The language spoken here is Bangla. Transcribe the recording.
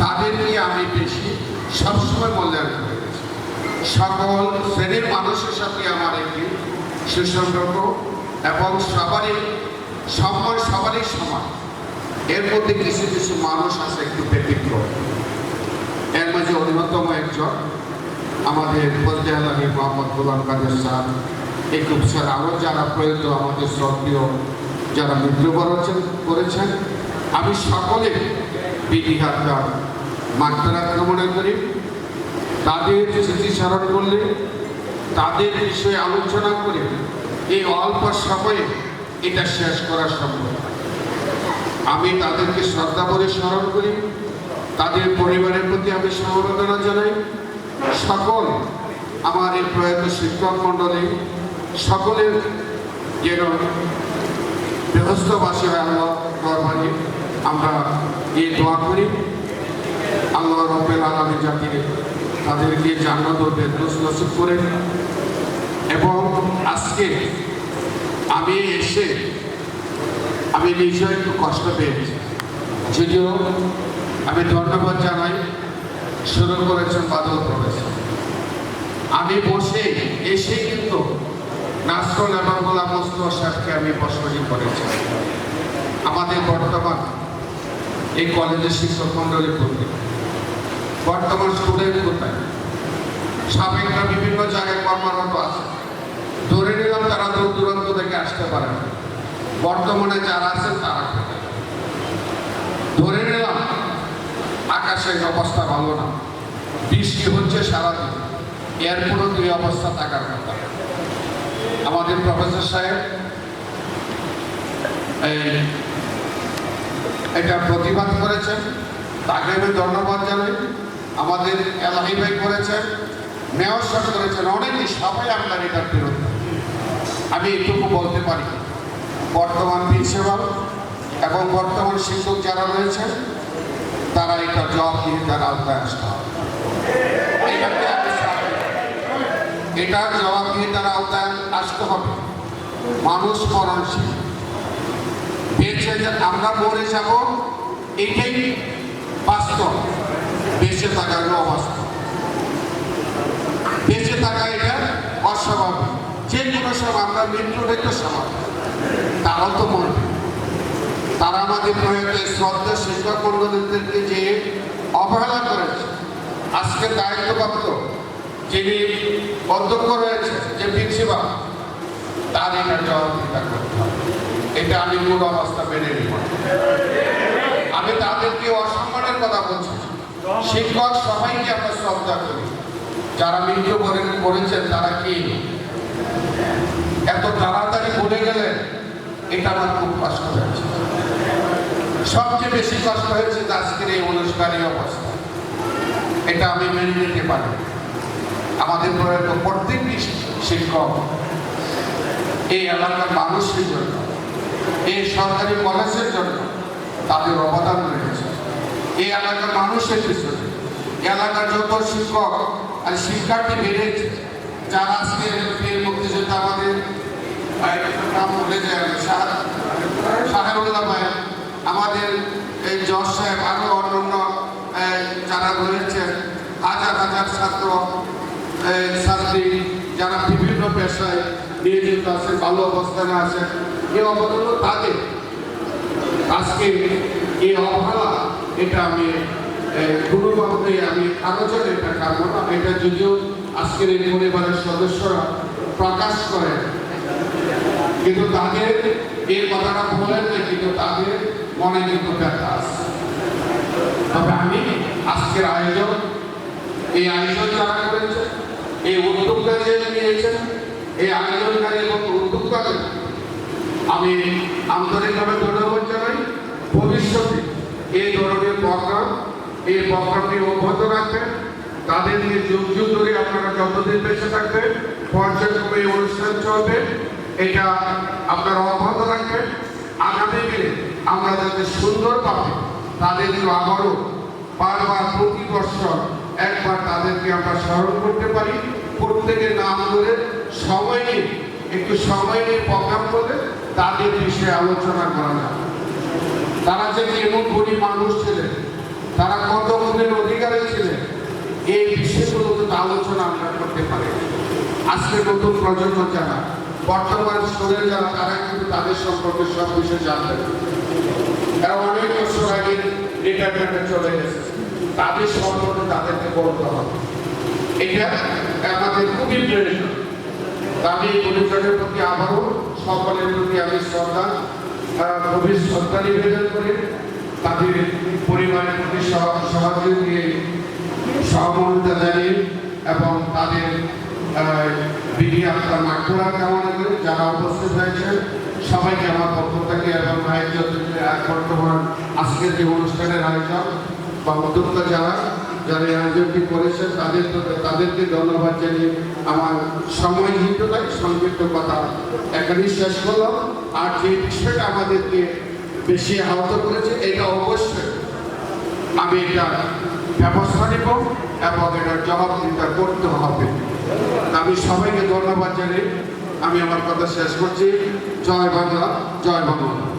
তাদেরকে আমি বেশি সবসময় মূল্যায়ন করে। সকল শ্রেণির মানুষের সাথে আমার একটি সুসম্পর্ক এবং সবারই সম্মান সবারই সমান। এর মধ্যে কিছু কিছু মানুষ আছে একটু ব্যতিক্রম। এর মাঝে অন্যতম একজন আমাদের পর্যায় আলী মোহাম্মদ গোলাম কাদের স্যার। একুব স্যার, আরও যারা প্রয়োগ আমাদের শ্রদ্ধীয় যারা মৃত্যুবরণ করেছেন আমি সকলে বিধিহাতার মাত্রা কামনা করি তাদের স্মৃতিচারণ করলে, তাদের বিষয়ে আলোচনা করে এই অল্প সময়ে এটা শেষ করা সম্ভব। আমি তাদেরকে শ্রদ্ধা করে স্মরণ করি, তাদের পরিবারের প্রতি আমি সমবেদনা জানাই। সকল আমার এই প্রয়াত শিক্ষক মণ্ডলী, সকলের যেন গৃহস্থবাসী হয় আমরা এই দোয়া করি। আল্লাহ রবেল আলমী যাতে তাদেরকে জান্নাত ও বেদরস নসিব করে এবং আজকে আমি এসে, আমি নিজেও একটু কষ্ট পেয়েছি। যদিও আমি ধন্যবাদ জানাই, শুরু করেছেন, বাদল প্রফেসর আমি বসে, এসে কিন্তু নাসরুল এবং গোলাম সাহেবকে আমি বসবাসী করেছি। আমাদের বর্তমান এই কলেজের শিক্ষক মন্ডলী করতে বর্তমান স্টুডেন্ট কোথায়? সাবেকরা বিভিন্ন জায়গায় কর্মরত আছে। ধরে নিলাম তারা দূর দূরান্ত থেকে আসতে পারে। বর্তমানে যারা আছেন তারা ধরে নিলাম আকাশের অবস্থা ভালো না। বৃষ্টি হচ্ছে সারাদিন। এরপরও দুই অবস্থা থাকার কথা। আমাদের প্রফেসর সাহেব, এই, এটা প্রতিবাদ করেছেন। তাকে আমি ধন্যবাদ জানাই। আমাদের এলাহি ভাই করেছেন, মেয়র সাহেব করেছেন, অনেকেই সবাই আপনার এটার বিরোধ আমি এটুকু বলতে পারি, বর্তমান প্রিন্সিপাল এবং বর্তমান শিক্ষক যারা রয়েছেন, তারা এটা জবাবদিহিতার আওতায় আসতে হবে। এটার জবাবদিহিতার আওতায় আসতে হবে। মানুষ মরণশীল। বেঁচে আমরা মরে যাব, এটাই বাস্তব। বেঁচে থাকার অবাস্তব বেঁচে থাকা এটা অস্বাভাবিক। যে কোনো সময় আমরা মৃত্যুর একটা স্বাভাবিক তারাও তো মরবে। তারা আমাদের প্রয়োগে শ্রদ্ধা শিক্ষক মন্ডলীদেরকে যে অবহেলা করেছে। আজকে দায়িত্বপ্রাপ্ত যিনি অধ্যক্ষ রয়েছে, যে প্রিন্সিপাল, তার এটা জবাবদিহিতা করতে হবে। এটা আমি কোনো অবস্থা মেনে নিব। আমি তাদেরকে অসম্মানের কথা বলছি। শিক্ষক সবাইকে আমরা শ্রদ্ধা করি। যারা মৃত্যুবরণ করেছেন তারা কি? এত তাড়াতাড়ি বলে গেলেন, এটা আমার খুব কষ্ট হয়েছে। সবচেয়ে বেশি কষ্ট হয়েছে আজকের এই অনুষ্ঠানে অবস্থা। এটা আমি মেনে নিতে পারি। আমাদের প্রয়াত প্রত্যেকটি শিক্ষক এই এলাকার মানুষের জন্য, এই সরকারি কলেজের জন্য তাদের অবদান রয়েছে। এই এলাকার মানুষের পিছনে। এলাকার যত শিক্ষক আর শিক্ষার্থী বেড়েছে, যারা আজকে বীর মুক্তিযোদ্ধা আমাদের নাম ভাই, আমাদের এই জজ সাহেব আরও অন্যান্য যারা রয়েছেন হাজার হাজার ছাত্র ছাত্রী যারা বিভিন্ন পেশায় নিয়োজিত আছে, ভালো অবস্থানে আছে, এই অবদান তাদের। আজকে এই অবহেলা, এটা আমি কোনোভাবে আমি আলোচনা এটা কারণ না, এটা যদিও আজকের এই পরিবারের সদস্যরা প্রকাশ করে কিন্তু তাদের এই কথাটা বলেন না, কিন্তু তাদের মনে কিন্তু ব্যথা আছে। তবে আমি আজকের আয়োজন, এই আয়োজন যারা করেছে এই উদ্যোগটা যে নিয়েছেন, এই আয়োজনকারী এবং উদ্যোক্তাদের আমি আন্তরিকভাবে ধন্যবাদ জানাই ভবিষ্যতে এই ধরনের প্রোগ্রাম এই প্রোগ্রামটি অব্যাহত রাখবেন তাদের নিয়ে যুগ যুগ ধরে আপনারা যতদিন বেঁচে থাকবেন। পর্যায়ক্রমে এই অনুষ্ঠান চলবে। এটা আপনারা অব্যাহত রাখবেন। আগামী দিনে আমরা যাতে সুন্দর সুন্দরভাবে তাদের আবারও বারবার প্রতি বছর একবার তাদেরকে আমরা স্মরণ করতে পারি। প্রত্যেকের নাম ধরে, সময় নিয়ে, একটু সময় নিয়ে প্রোগ্রাম করলে তাদের বিষয়ে আলোচনা করা যায় তারা যে এমন গরিব মানুষ ছিলেন তারা কত গুণের অধিকারী ছিলেন। এই বিষয়গুলো তো আলোচনা আমরা করতে পারি। আজকে নতুন প্রজন্ম যারা, বর্তমান স্তরে যারা, তারা কিন্তু তাদের সম্পর্কে সব বিষয় জানতে পারে। অনেক বছর আগে রিটায়ারমেন্টে চলে গেছে তাদের সম্পর্কে তাদেরকে বলতে হবে। এটা আমাদের খুবই প্রয়োজন আমি গুরুজনের প্রতি আবারও সকলের প্রতি আমি শ্রদ্ধা গভীর শ্রদ্ধা নিবেদন করি। তাদের পরিবারের প্রতি সহ- সহযোগী সহমর্মিতা জানিয়ে এবং তাদের বিধি আপনার মাঠুরা কামনা করে যারা উপস্থিত হয়েছেন, সবাইকে আমার পক্ষ থেকে এবং বর্তমান আজকের যে অনুষ্ঠানের আয়োজক বা উদ্যোক্তা যারা যারা আয়োজনটি করেছেন, তাদের তাদেরকে ধন্যবাদ জানিয়ে আমার সময় যেহেতু নাই, সংক্ষিপ্ত কথা। এখানেই শেষ করলাম। আর যে বিষয়টা আমাদেরকে বেশি আহত করেছে, এটা অবশ্যই। আমি এটা ব্যবস্থা নেব এবং এটার জবাবদিহিতা করতে হবে। আমি সবাইকে ধন্যবাদ জানিয়ে আমি আমার কথা শেষ করছি। জয় বাংলা জয় বাংলা।